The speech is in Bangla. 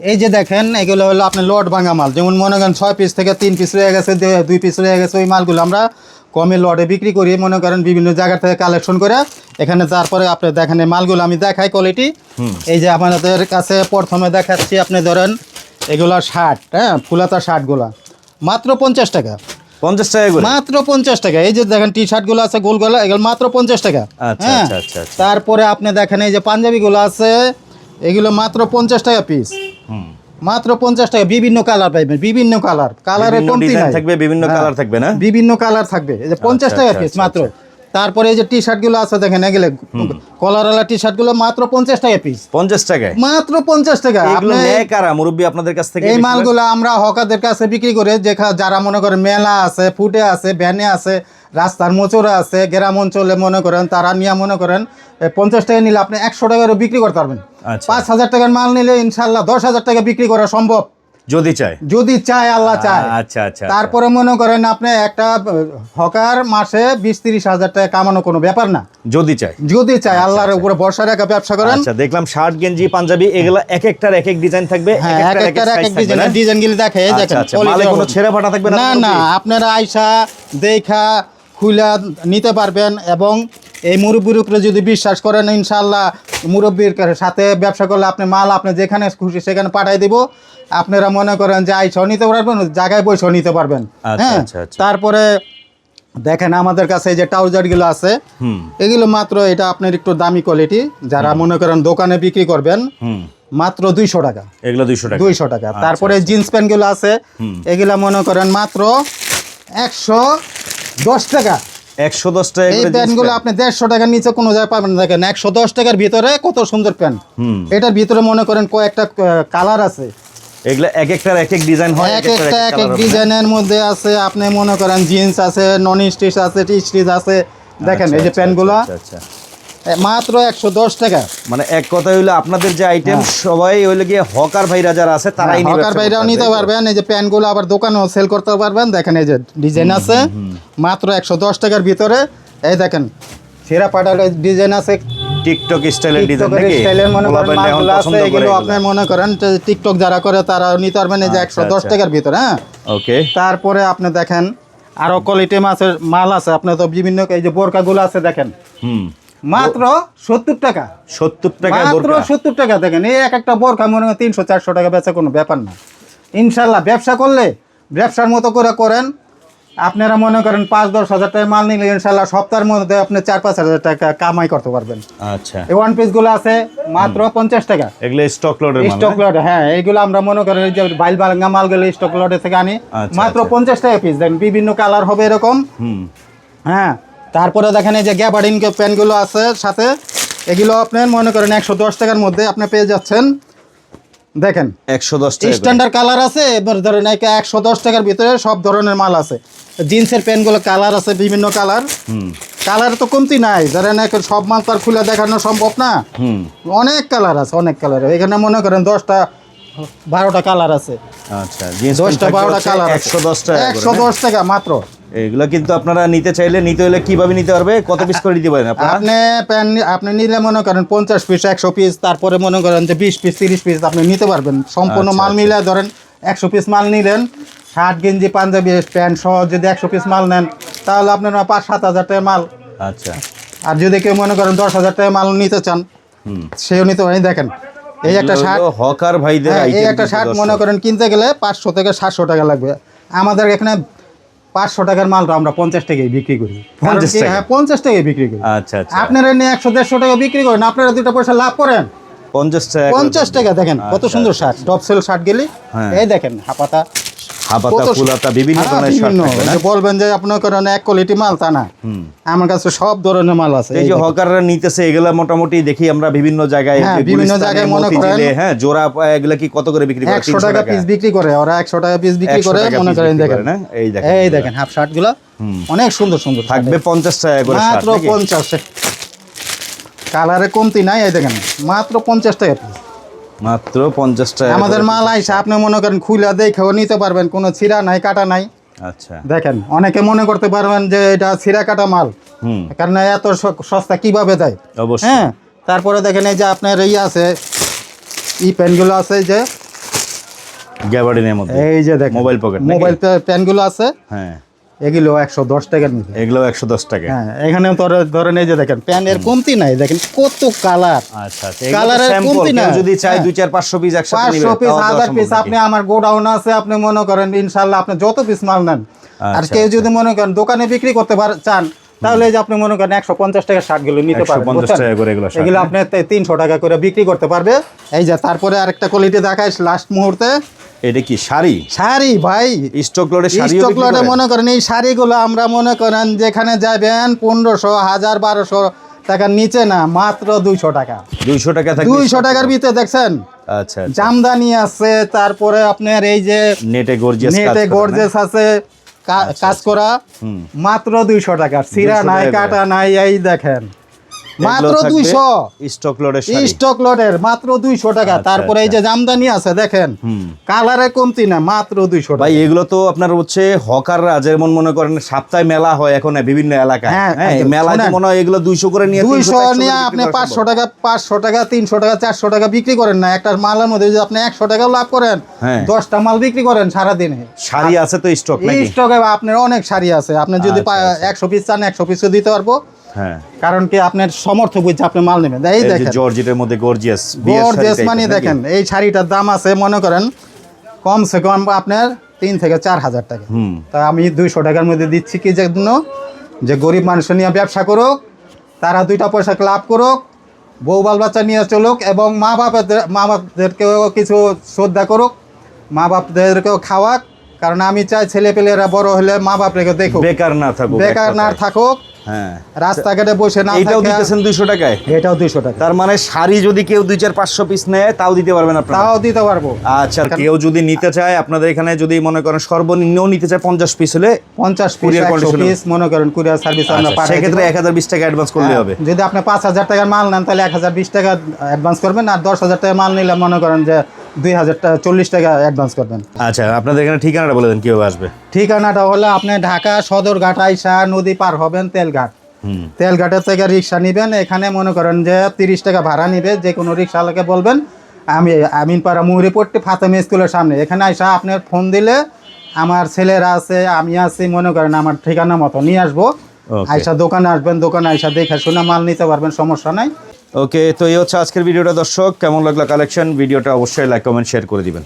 এই যে দেখেন এগুলো হলো আপনার লট ভাঙা মাল। যেমন মনে করেন ছয় পিস থেকে তিন পিস রয়ে গেছে দুই পিস রয়ে গেছে ওই মালগুলো আমরা কমে লটে বিক্রি করি। মনে করেন বিভিন্ন জায়গা থেকে কালেকশন করে এখানে তারপরে আপনি দেখেন এই মালগুলো আমি দেখাই কোয়ালিটি এই যে আপনাদের কাছে প্রথমে দেখাচ্ছি আপনি ধরেন এগুলো শার্ট হ্যাঁ ফুলাতা শার্টগুলা মাত্র পঞ্চাশ টাকা। পঞ্চাশ টাকা মাত্র পঞ্চাশ টাকা। এই যে দেখেন টি শার্টগুলো আছে গোলগুলো এগুলো মাত্র পঞ্চাশ টাকা। আচ্ছা, হ্যাঁ আচ্ছা, আচ্ছা। তারপরে আপনি দেখেন এই যে পাঞ্জাবিগুলো আছে এগুলো মাত্র পঞ্চাশ টাকা পিস মাত্র পঞ্চাশ টাকা বিভিন্ন কালার পাইবেন বিভিন্ন কালার কালারের কমতি থাকবে, বিভিন্ন হ্যাঁ, কালার থাকবে না? বিভিন্ন কালার থাকবে। পঞ্চাশ আচ্ছা, টাকা আচ্ছা, পিস আচ্ছা, মাত্র। তারপরে এই যে টি শার্টগুলো আছে দেখেন এগুলো কলারওয়ালা টি শার্টগুলো মাত্র পঞ্চাশ টাকা পিস পঞ্চাশ টাকায়? মাত্র পঞ্চাশ টাকা। কারা? মুরব্বী আপনাদের কাছ থেকে এই মালগুলো আমরা হকারদের কাছে বিক্রি করে যেখা যারা মনে করেন মেলা আছে ফুটে আছে ভ্যানে আছে রাস্তার মোচরে আছে গ্রাম অঞ্চলে মনে করেন তারা নিয়ে মনে করেন পঞ্চাশ টাকা নিলে আপনি একশো টাকারও বিক্রি করতে পারবেন। আচ্ছা। পাঁচ হাজার টাকার মাল নিলে ইনশাল্লাহ দশ হাজার টাকা বিক্রি করা সম্ভব। যদি চায়। যদি চায় আল্লাহ চায়। আচ্ছা আচ্ছা তারপরে মনে করেন আপনি একটা হকার মাসে বিশ তিরিশ হাজার টাকা কামানো কোনো ব্যাপার না। যদি চায়। যদি চায় আল্লাহর উপরে ভরসা রেখে ব্যবসা করেন। আচ্ছা দেখলাম শার্ট গেঞ্জি পাঞ্জাবি এগুলো এক একটার এক এক ডিজাইন থাকবে হ্যাঁ এক একটার এক এক ডিজাইন ডিজাইন গুলি দেখে আচ্ছা, দেখেন আচ্ছা, মালে কোনো ছেঁড়া ফাটা থাকবে না না? আপনারা আইসা দেখা খুলা নিতে পারবেন এবং এই মুরব্বীর উপরে যদি বিশ্বাস করেন ইনশাল্লাহ মুরব্বীর সাথে ব্যবসা করলে আপনি মাল আপনি যেখানে খুশি সেখানে পাঠাই দিব। আপনারা মনে করেন যে আইসাও নিতে পারবেন জায়গায় বসেও নিতে পারবেন। আচ্ছা, হ্যাঁ? আচ্ছা, আচ্ছা। তারপরে দেখেন আমাদের কাছে যে ট্রাউজারগুলো আছে এগুলো মাত্র এটা আপনার একটু দামি কোয়ালিটি যারা মনে করেন দোকানে বিক্রি করবেন মাত্র দুইশো টাকা। এগুলো দুইশো টাকা। দুইশো টাকা। তারপরে জিন্স প্যান্টগুলো আছে এগুলা মনে করেন মাত্র একশো দশ টাকা। একশো দশ টাকা এই প্যান্টগুলো আপনি দেড়শো টাকার নিচে কোনো জায়গায় পাবেন না। দেখেন একশো দশ টাকার ভিতরে কত সুন্দর প্যান্ট। এটার ভিতরে মনে করেন কয়েকটা কালার আছে। এগুলো এক একটার এক এক ডিজাইন হয় এক একটা এক এক ডিজাইনের মধ্যে আছে আপনি মনে করেন জিন্স আছে নন স্টিচ আছে টি স্টিচ আছে। দেখেন এই যে প্যান্টগুলো। আচ্ছা। মাত্র একশো দশ টাকা। মানে এক কথা হইল আপনাদের যে আইটেম সবাই হইল গিয়ে হকার ভাইরা যারা আছে তারাই নিয়ে হকার ভাইরাও নিতে পারবেন। এই যে প্যান্টগুলো আবার দোকানেও সেল করতে পারবেন। দেখেন এই যে ডিজাইন আছে। মাত্র একশো দশ টাকার ভিতরে। এই দেখেন সেরা পাটার ডিজাইন আছে। টিকটক স্টাইলের ডিজাইন নাকি? স্টাইলের মনে করেন মালগুলো আছে এগুলো। আপনার মনে করেন টিকটক যারা করে তারা নিতে পারবেন এই যে একশো আচ্ছা, দশ আচ্ছা। টাকার ভিতরে হ্যাঁ? ওকে তারপরে আপনি দেখেন আরও কোয়ালিটি মাছের মাল আছে। আপনি তো বিভিন্ন এই যে বোরকাগুলো আছে দেখেন। হুম। মাত্র সত্তর টাকা। সত্তর টাকা মাত্র সত্তর টাকা দেখেন এই এক একটা বোরকা মনে হয় তিনশো চারশো টাকা বেচা কোনো ব্যাপার না। ইনশাল্লাহ ব্যবসা করলে ব্যবসার মতো করে করেন। আপনারা মনে করেন পাঁচ দশ হাজার টাকা মাল নিলে ইনশাল্লাহ সপ্তাহের মধ্যে আপনি চার পাঁচ হাজার টাকা কামাই করতে পারবেন। আচ্ছা। এই ওয়ান পিসগুলো আছে মাত্র পঞ্চাশ টাকা। এগুলো স্টক মাল স্টক লটে হ্যাঁ এইগুলো আমরা মনে করেন এই যে বাইল বালাঙ্গা মালগুলো স্টক লটে থেকে আনি। আচ্ছা, মাত্র আচ্ছা। পঞ্চাশ টাকা পিস দেখেন বিভিন্ন কালার হবে এরকম। হ্যাঁ তারপরে দেখেন এই যে গ্যাবার্ডিন প্যান্টগুলো আছে সাথে এগুলো আপনি মনে করেন একশো দশ টাকার মধ্যে আপনি পেয়ে যাচ্ছেন। দেখেন একশো দশ টাকা স্ট্যান্ডার্ড কালার আছে এবার ধরেন একশো দশ টাকার ভিতরে সব ধরনের মাল আছে। জিন্সের প্যান্টগুলো কালার আছে বিভিন্ন কালার হুম। কালার তো কমতি নাই ধরেন সব মাল তো আর খুলে দেখানো সম্ভব না। হুম। অনেক কালার আছে অনেক কালার এখানে মনে করেন দশটা বারোটা কালার আছে। আচ্ছা দশটা বারোটা কালার একশো দশ টাকা একশো দশ টাকা মাত্র। এগুলো কিন্তু আপনারা নিতে চাইলে নিতে হলে কীভাবে নিতে পারবে? কত পিস করে দিতে পারেন আপনারা? আপনি প্যান আপনি নিলে মনে করেন পঞ্চাশ পিস একশো পিস তারপরে মনে করেন যে বিশ পিস তিরিশ পিস আপনি নিতে পারবেন। সম্পূর্ণ আচ্ছা, মাল আচ্ছা। মিলে ধরেন একশো পিস মাল নিলেন শার্ট গেঞ্জি পাঞ্জাবি প্যান্ট সহ যদি একশো পিস মাল নেন তাহলে আপনার পাঁচ সাত হাজার টাকা মাল। আচ্ছা। আর যদি কেউ মনে করেন দশ হাজার টাকা মাল নিতে চান হুম। সেও নিতে পারেন। দেখেন এই একটা শার্ট হকার ভাইদের হ্যাঁ, এই একটা শার্ট মনে করেন কিনতে গেলে পাঁচশো থেকে সাতশো টাকা লাগবে। আমাদের এখানে পাঁচশো টাকার মালটা আমরা পঞ্চাশ টাকায় বিক্রি করি। কারণ 50 কি? টাকা? হ্যাঁ পঞ্চাশ টাকায় বিক্রি করি। আচ্ছা আচ্ছা। আপনারা নিয়ে একশো দেড়শো টাকা বিক্রি করেন আপনারা দুটা পয়সা লাভ করেন। পঞ্চাশ টাকা পঞ্চাশ টাকা দেখেন কত আচ্ছা, সুন্দর শার্ট টপ সেল শার্ট গেলি। হ্যাঁ। এই দেখেন হাপাতা ফুলাতা বিভিন্ন হ্যাঁ, ধরনের শার্ট থাকবে না? বলবেন যে আপনার করেন এক কোয়ালিটি মাল তা না। আমার কাছে সব ধরনের মাল আছে। এই এই যে হকাররা নিতেছে এগুলা মোটামুটি দেখি আমরা বিভিন্ন জায়গায় হ্যাঁ, বিভিন্ন জায়গায় মনে করেন- হ্যাঁ জোড়া এগুলা কি কত করে বিক্রি করে? একশো টাকা পিস বিক্রি করে ওরা একশো টাকা পিস বিক্রি করে মনে করেন দেখেন। না? এই দেখেন এই দেখেন হাফ শার্টগুলো। অনেক সুন্দর সুন্দর থাকবে পঞ্চাশ টাকা করে মাত্র পঞ্চাশ। কালারে কমতি নাই এই দেখেন। মাত্র পঞ্চাশ টাকা পিস মাত্র পঞ্চাশ টাকা আমাদের মাল আইসা আপনি মনে করেন খুলে দেখেও নিতে পারবেন কোনো ছিঁড়া নাই কাটা নাই। আচ্ছা। দেখেন অনেকে মনে করতে পারবেন যে এটা ছিঁড়া কাটা মাল। হুম। কারণ এত সস্তা কীভাবে দেয় অবশ্যই। হ্যাঁ তারপরে দেখেন এই যে আপনার এই আছে ই প্যান্টগুলো আছে এই যে। গ্যাবার্ডিনের মধ্যে। এই যে দেখেন মোবাইল পকেট মোবাইল প্যানগুলো আছে। হ্যাঁ। এগুলো একশো দশ টাকার মধ্যে। এগুলো একশো দশ টাকা। হ্যাঁ এখানে ধরেন এই যে দেখেন প্যানের কমতি নাই দেখেন কত কালার আচ্ছা আচ্ছা এগুলো এর কমতি না। কেউ যদি চায় হ্যাঁ। দুই চার পাঁচশো পিস পাঁচশো পিস হাজার পিস আপনি আমার গোডাউন আছে আপনি মনে করেন ইনশাল্লাহ আপনি যত পিস মাল নেন। আর আচ্ছা, কেউ যদি মনে করেন দোকানে বিক্রি করতে পার চান তাহলে যে আপনি মনে করেন একশো পঞ্চাশ টাকা শার্টগুলো নিতে 150 পারবেন এগুলো আপনি তিনশো টাকা করে বিক্রি করতে পারবে। এই যে তারপরে আরেকটা কোয়ালিটি দেখাই লাস্ট মুহূর্তে। এটা কি শাড়ি? শাড়ি ভাই। স্টক লোডে শাড়ি স্টক লটে মনে করেন এই শাড়িগুলো আমরা মনে করেন যেখানে যাবেন পনেরোশো হাজার বারোশো টাকার নিচে না মাত্র দুইশো টাকা। দুইশো টাকা দুইশো টাকার ভিতরে দেখছেন? আচ্ছা জামদানি আছে তারপরে আপনার এই যে নেটে গর্জিয়াস নেটে গর্জেস আছে কা- কাজ করা হুম। মাত্র দুইশো টাকা সিরা নাই কাটা নাই এই দেখেন। মাত্র দুইশো। স্টক লোডে স্টক লটের মাত্র দুইশো টাকা। আচ্ছা, তারপরে এই যে জামদানি আছে দেখেন কালারে কমতি না মাত্র দুইশো ভাই টাকা এগুলো তো আপনার হচ্ছে হকাররা যেমন মনে করেন সপ্তাহে মেলা হয় এখন বিভিন্ন এলাকায়। হ্যাঁ, হ্যাঁ শোনেন। মনে হয় এগুলো দুইশো করে নিয়ে 300 দুইশো নিয়ে আপনি করা পাঁচশো সম্ভব। টাকা পাঁচশো টাকা তিনশো টাকা চারশো টাকা বিক্রি করেন না। একটা মালের মধ্যে যদি আপনি একশো টাকা লাভ করেন হ্যাঁ। দশটা মাল বিক্রি করেন সারাদিনে। শাড়ি আছে তো স্টক নাকি? স্টকে আপনার অনেক শাড়ি আছে। আপনি যদি আচ্ছা, আচ্ছা। একশো পিস চান একশো পিসও দিতে পারব। হ্যাঁ। কারণ কি আপনার সমর্থ বুঝছে আপনি মাল নেবেন। এই দেখেন। জর্জেটের মধ্যে গর্জিয়াস গর্জেস মানে দেখেন এই শাড়িটার দাম আছে মনে করেন কমসে কম আপনার তিন থেকে চার হাজার টাকা। তা আমি দুইশো টাকার মধ্যে দিচ্ছি কি জন্য যে গরিব মানুষ নিয়ে ব্যবসা করুক তারা দুইটা পয়সা লাভ করুক বউ বাল বাচ্চা নিয়ে চলুক এবং মা বাবাদের মা বাপদেরকেও কিছু শ্রদ্ধা করুক মা বাপদেরকেও খাওয়াক কারণ আমি চাই ছেলে পেলেরা বড় হলে মা বাপরেকে দেখুক। বেকার না থাকুক বেকার না থাকুক হ্যাঁ। রাস্তাঘাটে বসে না এইটাও থাকে দিতেছেন দুইশো টাকায়? এটাও দুইশো টাকা। তার মানে শাড়ি যদি কেউ দুই চার পাঁচশো পিস নেয় তাও দিতে পারবেন আপনারা? তাও দিতে পারব। আচ্ছা কেউ যদি নিতে চায় আপনাদের এখানে যদি মনে করেন সর্বনিম্ন নিতে চায় পঞ্চাশ পিস হলে পঞ্চাশ condition- পিস মনে করেন কুরিয়ার সার্ভিস আমরা আচ্ছা, সেক্ষেত্রে এক হাজার বিশ টাকা অ্যাডভান্স করলে হ্যাঁ, হবে। যদি আপনি পাঁচ হাজার টাকার মাল নেন তাহলে এক হাজার বিশ টাকা অ্যাডভান্স করবেন আর দশ হাজার টাকার মাল নিলে মনে করেন যে দুই হাজার টাকা চল্লিশ টাকা অ্যাডভান্স করবেন। আচ্ছা আপনাদের এখানে ঠিকানাটা বলে দেন কীভাবে আসবে? ঠিকানাটা হলো আপনি ঢাকা সদরঘাট আইসা নদী পার হবেন তেলঘাট। হুম। তেলঘাটের থেকে রিক্সা নেবেন এখানে মনে করেন যে তিরিশ টাকা ভাড়া নিবে যে কোনো রিক্সাওয়ালাকে বলবেন আমি আমিনপাড়া মুহুরিপট্টি ফাতেমা স্কুলের সামনে। এখানে আইসা আপনার ফোন দিলে আমার ছেলেরা আছে আমি আছি মনে করেন আমার ঠিকানা মতো নিয়ে আসব। আইসা দোকানে আসবেন দোকানে আইসা দেখে শুনে মাল নিতে পারবেন সমস্যা নাই। ওকে তো এই হচ্ছে আজকের ভিডিওটা দর্শক। কেমন লাগল কালেকশন ভিডিওটা অবশ্যই লাইক কমেন্ট শেয়ার করে দিবেন।